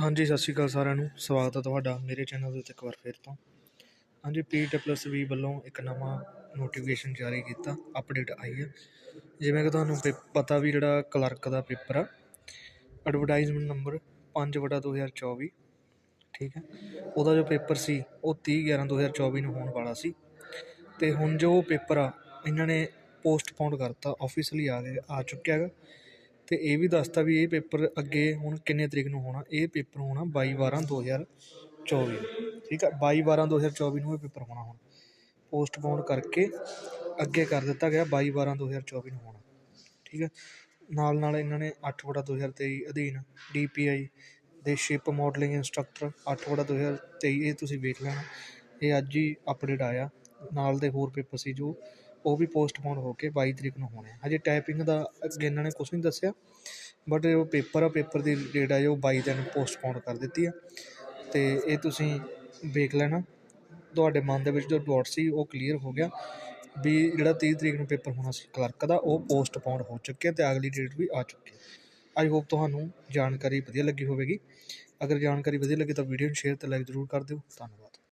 ਹਾਂਜੀ, ਸਤਿ ਸ਼੍ਰੀ ਅਕਾਲ ਸਾਰਿਆਂ ਨੂੰ। ਸਵਾਗਤ ਹੈ ਤੁਹਾਡਾ ਮੇਰੇ ਚੈਨਲ ਦੇ ਉੱਤੇ ਇੱਕ ਵਾਰ ਫਿਰ ਤੋਂ। ਹਾਂਜੀ ਪੀ ਪਲੱਸ ਵੀ ਵੱਲੋਂ ਇੱਕ ਨਵਾਂ ਨੋਟੀਫਿਕੇਸ਼ਨ ਜਾਰੀ ਕੀਤਾ ਅਪਡੇਟ ਆਈ ਹੈ। ਜਿਵੇਂ ਕਿ ਤੁਹਾਨੂੰ ਪੇ- ਪਤਾ ਵੀ ਜਿਹੜਾ ਕਲਰਕ ਦਾ ਪੇਪਰ ਆ ਐਡਵਰਟਾਈਜ਼ਮੈਂਟ ਨੰਬਰ 5/2024 ਠੀਕ ਹੈ। ਉਹਦਾ ਜੋ ਪੇਪਰ ਸੀ, ਉਹ 30/11/2024 ਨੂੰ ਹੋਣ ਵਾਲਾ ਸੀ। ਤੇ ਹੁਣ ਜੋ ਪੇਪਰ ਆ, ਇਹਨਾਂ ਨੇ ਪੋਸਟਪੋਨ ਕਰਤਾ ਆਫੀਸ਼ੀਅਲੀ ਆ ਗਿਆ ਆ ਚੁੱਕਿਆ ਹੈਗਾ। ਅਤੇ ਇਹ ਵੀ ਦੱਸਤਾ ਵੀ ਇਹ ਪੇਪਰ ਅੱਗੇ ਹੁਣ ਕਿੰਨੇ ਤਰੀਕ ਨੂੰ ਹੋਣਾ, ਇਹ ਪੇਪਰ ਹੋਣਾ 22 12 2024 ਠੀਕ ਹੈ 22 12 2024 ਨੂੰ ਇਹ ਪੇਪਰ ਹੋਣਾ ਹੁਣ। ਪੋਸਟਪੋਨ ਕਰਕੇ ਅੱਗੇ ਕਰ ਦਿੱਤਾ ਗਿਆ 22 12 2024 ਨੂੰ ਹੋਣਾ, ਠੀਕ ਹੈ ਨਾਲ ਨਾਲ ਇਹਨਾਂ ਨੇ 8 ਬਟਾ 2023 ਅਧੀਨ ਡੀਪੀਆਈ ਦੇ ਸ਼ਿਪ ਮਾਡਲਿੰਗ ਇੰਸਟ੍ਰਕਟਰ 8 ਬਟਾ 2023 ਇਹ ਤੁਸੀਂ ਵੇਖ ਲੈਣਾ। ਇਹ ਅੱਜ ਹੀ ਅਪਡੇਟ ਆਇਆ। ਨਾਲ ਦੇ ਹੋਰ ਪੇਪਰ ਸੀ ਜੋ ਉਹ ਵੀ ਪੋਸਟਪੋਨ ਹੋ ਕੇ ਬਾਈ ਤਰੀਕ ਨੂੰ ਹੋਣੇ ਹਜੇ ਟਾਈਪਿੰਗ ਦਾ ਅੱਗੇ ਇਹਨਾਂ ਨੇ ਕੁਛ ਨਹੀਂ ਦੱਸਿਆ ਬਟ ਉਹ ਪੇਪਰ ਆ, ਪੇਪਰ ਦੀ ਡੇਟ ਆ ਜੋ ਬਾਈ ਦਿਨ ਪੋਸਟਪੋਨ ਕਰ ਦਿੱਤੀ ਆ। ਅਤੇ ਇਹ ਤੁਸੀਂ ਵੇਖ ਲੈਣਾ, ਤੁਹਾਡੇ ਮਨ ਦੇ ਵਿੱਚ ਜੋ ਡਾਊਟ ਸੀ ਉਹ ਕਲੀਅਰ ਹੋ ਗਿਆ ਵੀ ਜਿਹੜਾ 30 ਤਰੀਕ ਨੂੰ ਪੇਪਰ ਹੋਣਾ ਸੀ ਕਲਰਕ ਦਾ, ਉਹ ਪੋਸਟਪੋਨ ਹੋ ਚੁੱਕਿਆ ਅਤੇ ਅਗਲੀ ਡੇਟ ਵੀ ਆ ਚੁੱਕੀ ਆਈ ਹੋਪ ਤੁਹਾਨੂੰ ਜਾਣਕਾਰੀ ਵਧੀਆ ਲੱਗੀ ਹੋਵੇਗੀ। ਅਗਰ ਜਾਣਕਾਰੀ ਵਧੀਆ ਲੱਗੀ ਤਾਂ ਵੀਡੀਓ ਨੂੰ ਸ਼ੇਅਰ ਤੇ ਲਾਈਕ ਜ਼ਰੂਰ ਕਰ ਦਿਓ। ਧੰਨਵਾਦ।